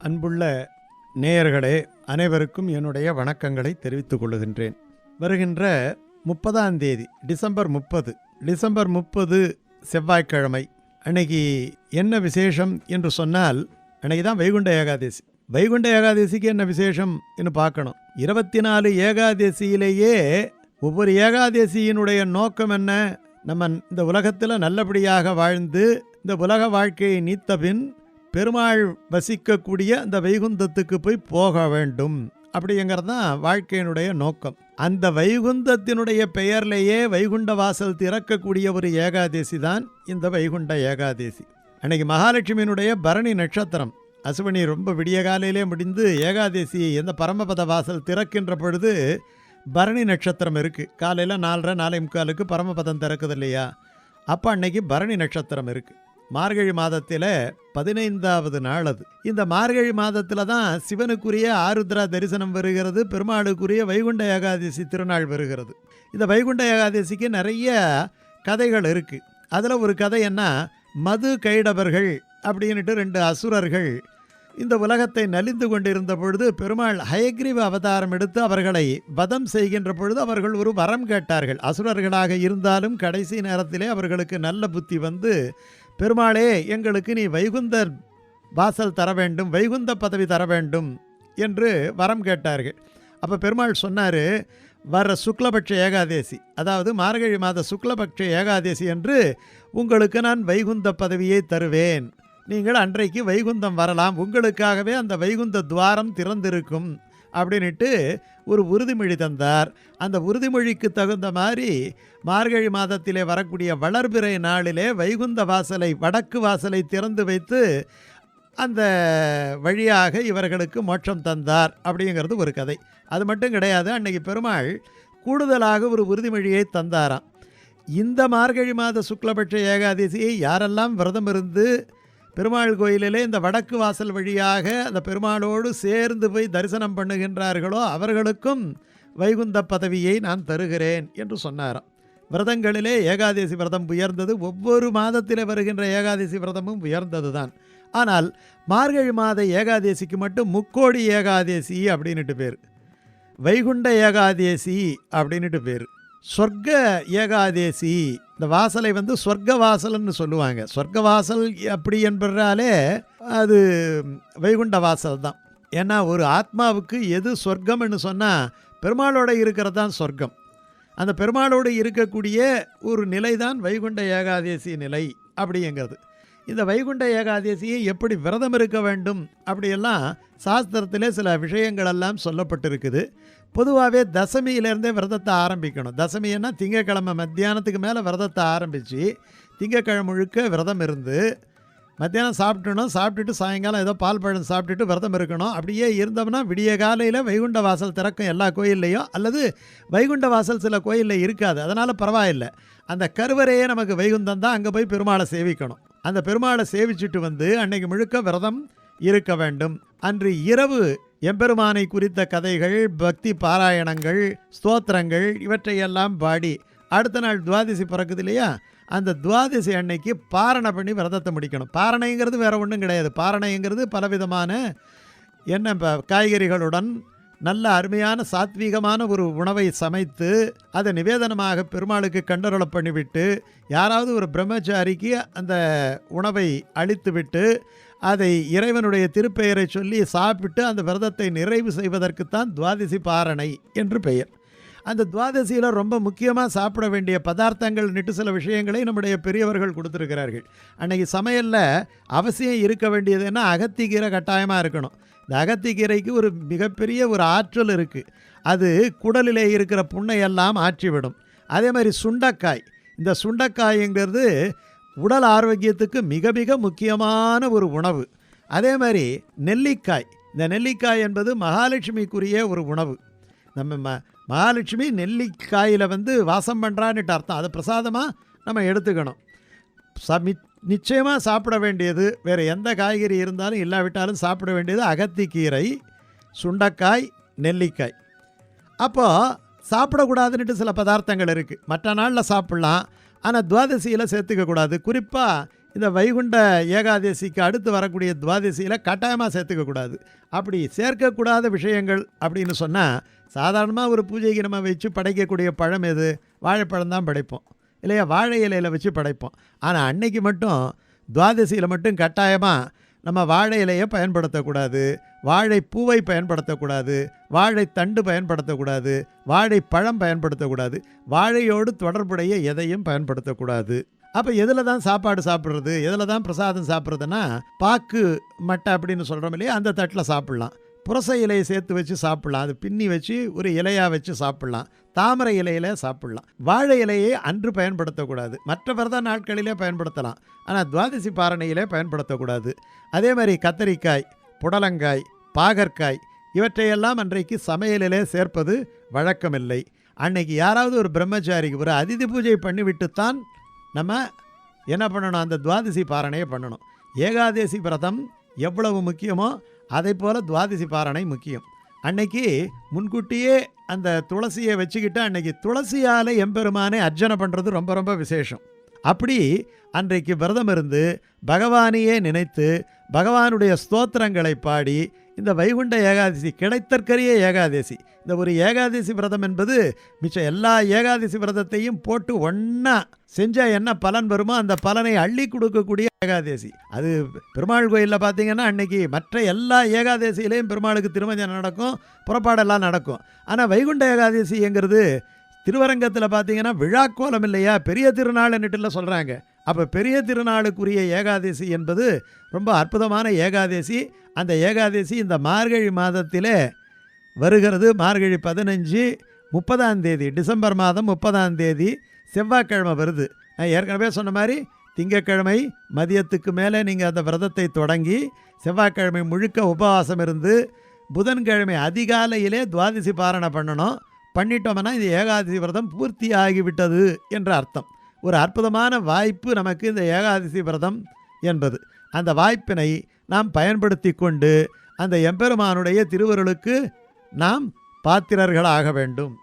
அன்புள்ள நேயர்களே அனைவருக்கும் என்னுடைய வணக்கங்களை தெரிவித்துக் கொள்கின்றேன் வருகின்ற முப்பதாம் தேதி டிசம்பர் முப்பது டிசம்பர் முப்பது செவ்வாய்க்கிழமை அன்னைக்கு என்ன விசேஷம் என்று சொன்னால் அன்னைக்கு தான் வைகுண்ட ஏகாதசி. வைகுண்ட ஏகாதசிக்கு என்ன விசேஷம் என்று பார்க்கணும். இருபத்தி நாலு ஏகாதசியிலேயே ஒவ்வொரு ஏகாதசியினுடைய நோக்கம் என்ன? நம்ம இந்த உலகத்தில் நல்லபடியாக வாழ்ந்து இந்த உலக வாழ்க்கையை நீத்த பின் பெருமாள் வசிக்கக்கூடிய அந்த வைகுந்தத்துக்கு போய் போக வேண்டும். அப்படிங்கிறது தான் வாழ்க்கையினுடைய நோக்கம். அந்த வைகுந்தத்தினுடைய பெயர்லேயே வைகுண்ட வாசல் திறக்கக்கூடிய ஒரு ஏகாதசி தான் இந்த வைகுண்ட ஏகாதசி. அன்னைக்கு மகாலட்சுமியினுடைய பரணி நட்சத்திரம். அசுவனி ரொம்ப விடிய காலையிலே முடிந்து ஏகாதசி எந்த பரமபத வாசல் திறக்கின்ற பொழுது பரணி நட்சத்திரம் இருக்குது காலையில் நாலரை நாலே முக்காலுக்கு பரமபதம் திறக்குது இல்லையா? அப்போ அன்னைக்கு பரணி நட்சத்திரம் இருக்குது மார்கழி மாதத்தில் பதினைந்தாவது நாள் அது. இந்த மார்கழி மாதத்தில் தான் சிவனுக்குரிய ஆருத்ரா தரிசனம் வருகிறது பெருமாளுக்குரிய வைகுண்ட ஏகாதசி திருநாள் வருகிறது. இந்த வைகுண்ட ஏகாதசிக்கு நிறைய கதைகள் இருக்குது அதில் ஒரு கதை என்ன? மது கைடவர்கள் அப்படின்ட்டு ரெண்டு அசுரர்கள் இந்த உலகத்தை நலிந்து கொண்டிருந்த பொழுது பெருமாள் ஹயக்ரீவ அவதாரம் எடுத்து அவர்களை வதம் செய்கின்ற பொழுது அவர்கள் ஒரு வரம் கேட்டார்கள். அசுரர்களாக இருந்தாலும் கடைசி நேரத்திலே அவர்களுக்கு நல்ல புத்தி வந்து பெருமாளே எங்களுக்கு நீ வைகுந்த வாசல் தர வேண்டும் வைகுந்த பதவி தர வேண்டும் என்று வரம் கேட்டார்கள். அப்போ பெருமாள் சொன்னார் வர சுக்லபட்ச ஏகாதேசி அதாவது மார்கழி மாத சுக்லபட்ச ஏகாதேசி என்று உங்களுக்கு நான் வைகுந்த பதவியை தருவேன். நீங்கள் அன்றைக்கு வைகுந்தம் வரலாம் உங்களுக்காகவே அந்த வைகுந்த துவாரம் திறந்திருக்கும் அப்படின்ட்டு ஒரு உறுதிமொழி தந்தார். அந்த உறுதிமொழிக்கு தகுந்த மாதிரி மார்கழி மாதத்திலே வரக்கூடிய வளர்பிறை நாளிலே வைகுந்த வாசலை வடக்கு வாசலை திறந்து வைத்து அந்த வழியாக இவர்களுக்கு மோட்சம் தந்தார் அப்படிங்கிறது ஒரு கதை. அது மட்டும் கிடையாது அன்னைக்கு பெருமாள் கூடுதலாக ஒரு உறுதிமொழியை தந்தாராம். இந்த மார்கழி மாத சுக்லபட்ச ஏகாதசியை யாரெல்லாம் விரதம் இருந்து பெருமாள் கோயிலிலே இந்த வடக்கு வாசல் வழியாக அந்த பெருமாளோடு சேர்ந்து போய் தரிசனம் பண்ணுகின்றார்களோ அவர்களுக்கும் வைகுந்த பதவியை நான் தருகிறேன் என்று சொன்னாராம். விரதங்களிலே ஏகாதசி விரதம் உயர்ந்தது. ஒவ்வொரு மாதத்தில் வருகின்ற ஏகாதசி விரதமும் உயர்ந்தது தான் ஆனால் மார்கழி மாத ஏகாதசிக்கு மட்டும் முக்கோடி ஏகாதசி அப்படின்னுட்டு பேர். வைகுண்ட ஏகாதசி அப்படின்னுட்டு பேர். சொர்க்க ஏகாதசி இந்த வாசலை வந்து சொர்க்க வாசல்னு சொல்லுவாங்க. சொர்க்க வாசல் அப்படி என்பதாலே அது வைகுண்ட வாசல் தான். ஏன்னா ஒரு ஆத்மாவுக்கு எது சொர்க்கம்னு சொன்னால் பெருமாளோட இருக்கிறது தான் சொர்க்கம். அந்த பெருமாளோடு இருக்கக்கூடிய ஒரு நிலை தான் வைகுண்ட ஏகாதேசி நிலை அப்படிங்கிறது. இந்த வைகுண்ட ஏகாதேசியை எப்படி விரதம் இருக்க வேண்டும் அப்படியெல்லாம் சாஸ்திரத்திலே சில விஷயங்கள் எல்லாம் சொல்லப்பட்டிருக்குது. பொதுவாகவே தசமியிலேருந்தே விரதத்தை ஆரம்பிக்கணும். தசமின்னா திங்கக்கிழமை மத்தியானத்துக்கு மேலே விரதத்தை ஆரம்பித்து திங்கக்கிழமை முழுக்க விரதம் இருந்து மத்தியானம் சாப்பிட்டணும் சாப்பிட்டுட்டு சாயங்காலம் ஏதோ பால் பழம் சாப்பிட்டுட்டு விரதம் இருக்கணும். அப்படியே இருந்தோம்னா விடிய காலையில் வைகுண்ட வாசல் திறக்கும் எல்லா கோயில்லையும் அல்லது வைகுண்ட வாசல் சில கோயிலில் இருக்காது. அதனால் பரவாயில்லை. அந்த கருவறையே நமக்கு வைகுந்தம் தான். அங்கே போய் பெருமாளை சேவிக்கணும். அந்த பெருமாளை சேவிச்சுட்டு வந்து அன்னைக்கு முழுக்க விரதம் இருக்க வேண்டும். அன்று இரவு எம்பெருமானை குறித்த கதைகள் பக்தி பாராயணங்கள் ஸ்தோத்திரங்கள் இவற்றையெல்லாம் பாடி அடுத்த நாள் துவாதசி பிறக்குது இல்லையா? அந்த துவாதசி அன்னைக்கு பாரணை பண்ணி விரதத்தை முடிக்கணும். பாரணைங்கிறது வேறு ஒன்றும் கிடையாது. பாரணைங்கிறது பலவிதமான என்ன இப்போ காய்கறிகளுடன் நல்ல அருமையான சாத்வீகமான ஒரு உணவை சமைத்து அதை நிவேதனமாக பெருமாளுக்கு கண்டருள பண்ணிவிட்டு யாராவது ஒரு பிரம்மச்சாரிக்கு அந்த உணவை அளித்துவிட்டு அதை இறைவனுடைய திருப்பெயரை சொல்லி சாப்பிட்டு அந்த விரதத்தை நிறைவு செய்வதற்குத்தான் துவாதிசி பாரணை என்று பெயர். அந்த துவாதசியில் ரொம்ப முக்கியமாக சாப்பிட வேண்டிய பதார்த்தங்கள்னுட்டு சில விஷயங்களை நம்முடைய பெரியவர்கள் கொடுத்துருக்கிறார்கள். அன்னைக்கு சமையலில் அவசியம் இருக்க வேண்டியதுன்னா அகத்திக்கீரை கட்டாயமாக இருக்கணும். இந்த அகத்திக்கீரைக்கு ஒரு மிகப்பெரிய ஒரு ஆற்றல் இருக்குது அது குடலிலே இருக்கிற புண்ணையெல்லாம் ஆற்றிவிடும். அதே மாதிரி சுண்டக்காய். இந்த சுண்டக்காய்ங்கிறது உடல் ஆரோக்கியத்துக்கு மிக மிக முக்கியமான ஒரு உணவு. அதே மாதிரி நெல்லிக்காய். இந்த நெல்லிக்காய் என்பது மகாலட்சுமிக்குரிய ஒரு உணவு. நம்ம ம மகாலட்சுமி நெல்லிக்காயில் வந்து வாசம் பண்ணுறான்னுட்டு அர்த்தம். அதை பிரசாதமாக நம்ம எடுத்துக்கணும். சமி நிச்சயமாக சாப்பிட வேண்டியது. வேறு எந்த காய்கறி இருந்தாலும் இல்லாவிட்டாலும் சாப்பிட வேண்டியது அகத்திக்கீரை சுண்டக்காய் நெல்லிக்காய். அப்போது சாப்பிடக்கூடாதுன்னுட்டு சில பதார்த்தங்கள் இருக்குது மற்ற நாளில் சாப்பிட்லாம். ஆனால் துவாதசியில் சேர்த்துக்க கூடாது குறிப்பாக இந்த வைகுண்ட ஏகாதசிக்கு அடுத்து வரக்கூடிய துவாதசியில் கட்டாயமாக சேர்த்துக்க கூடாது. அப்படி சேர்க்கக்கூடாத விஷயங்கள் அப்படின்னு சொன்னால் சாதாரணமாக ஒரு பூஜைக்கு நம்ம வச்சு படைக்கக்கூடிய பழம் எது? வாழைப்பழம் தான் படைப்போம். இல்லையா? வாழை இலையில் வச்சு படைப்போம். ஆனால் அன்னைக்கு மட்டும் துவாதசியில் மட்டும் கட்டாயமாக நம்ம வாழை இலையை பயன்படுத்தக்கூடாது. வாழைப்பூவை பயன்படுத்தக்கூடாது. வாழைத்தண்டு பயன்படுத்தக்கூடாது. வாழைப்பழம் பயன்படுத்தக்கூடாது. வாழையோடு தொடர்புடைய எதையும் பயன்படுத்தக்கூடாது. அப்போ எதில் தான் சாப்பாடு சாப்பிட்றது? எதில் தான் பிரசாதம் சாப்பிட்றதுன்னா பாக்கு மட்டை அப்படின்னு சொல்கிறோம் இல்லையா? அந்த தட்டில் சாப்பிட்லாம். புரச இலையை சேர்த்து வச்சு சாப்பிட்லாம். அது பின்னி வச்சு ஒரு இலையாக வச்சு சாப்பிட்லாம். தாமரை இலையில சாப்பிட்லாம். வாழை இலையை அன்று பயன்படுத்தக்கூடாது. மற்ற விரத நாட்களிலே பயன்படுத்தலாம். ஆனால் துவாதசி பாரணையிலே பயன்படுத்தக்கூடாது. அதே மாதிரி கத்தரிக்காய் புடலங்காய் பாகற்காய் இவற்றையெல்லாம் அன்றைக்கு சமையலிலே சேர்ப்பது வழக்கமில்லை. அன்னைக்கு யாராவது ஒரு பிரம்மச்சாரிக்கு ஒரு அதிதி பூஜை பண்ணிவிட்டுத்தான் நம்ம என்ன பண்ணணும்? அந்த துவாதிசி பாரணையை பண்ணணும். ஏகாதசி விரதம் எவ்வளவு முக்கியமோ அதே போல் துவாதிசி பாரணை முக்கியம். அன்னைக்கு முன்கூட்டியே அந்த துளசியை வச்சுக்கிட்டு அன்னைக்கு துளசியால் எம்பெருமானை அர்ச்சனை பண்ணுறது ரொம்ப ரொம்ப விசேஷம். அப்படி அன்றைக்கு விரதம் இருந்து பகவானையே நினைத்து பகவானுடைய ஸ்தோத்திரங்களை பாடி இந்த வைகுண்ட ஏகாதசி கிடைத்தற்கரிய ஏகாதசி. இந்த ஒரு ஏகாதசி விரதம் என்பது மிச்ச எல்லா ஏகாதசி விரதத்தையும் போட்டு ஒன்றா செஞ்சால் என்ன பலன் வருமோ அந்த பலனை அள்ளி கொடுக்கக்கூடிய ஏகாதசி. அது பெருமாள் கோயிலில் பார்த்தீங்கன்னா அன்னைக்கு மற்ற எல்லா ஏகாதசியிலையும் பெருமாளுக்கு திருமஞ்சனம் நடக்கும் புறப்பாடெல்லாம் நடக்கும். ஆனால் வைகுண்ட ஏகாதசிங்கிறது திருவரங்கத்தில் பார்த்தீங்கன்னா விழாக்கோலம் இல்லையா? பெரிய திருநாள் என்னட்டுல சொல்கிறாங்க அப்போ பெரிய திருநாளுக்குரிய ஏகாதசி என்பது ரொம்ப அற்புதமான ஏகாதசி. அந்த ஏகாதசி இந்த மார்கழி மாதத்திலே வருகிறது. மார்கழி பதினஞ்சு முப்பதாம் தேதி டிசம்பர் மாதம் முப்பதாம் தேதி செவ்வாய்க்கிழமை வருது. நான் ஏற்கனவே சொன்ன மாதிரி திங்கக்கிழமை மதியத்துக்கு மேலே நீங்கள் அந்த விரதத்தை தொடங்கி செவ்வாய்க்கிழமை முழுக்க உபவாசம் இருந்து புதன்கிழமை அதிகாலையிலே துவாதசி பாரணை பண்ணணும். பண்ணிட்டோம்னா இந்த ஏகாதசி விரதம் பூர்த்தி ஆகிவிட்டது என்ற அர்த்தம். ஒரு அற்புதமான வாய்ப்பு நமக்கு இந்த ஏகாதசி விரதம் என்பது. அந்த வாய்ப்பினை நாம் பயன்படுத்தி கொண்டு அந்த எம்பெருமானுடைய திருவருளுக்கு நாம் பாத்திரர்களாக வேண்டும்.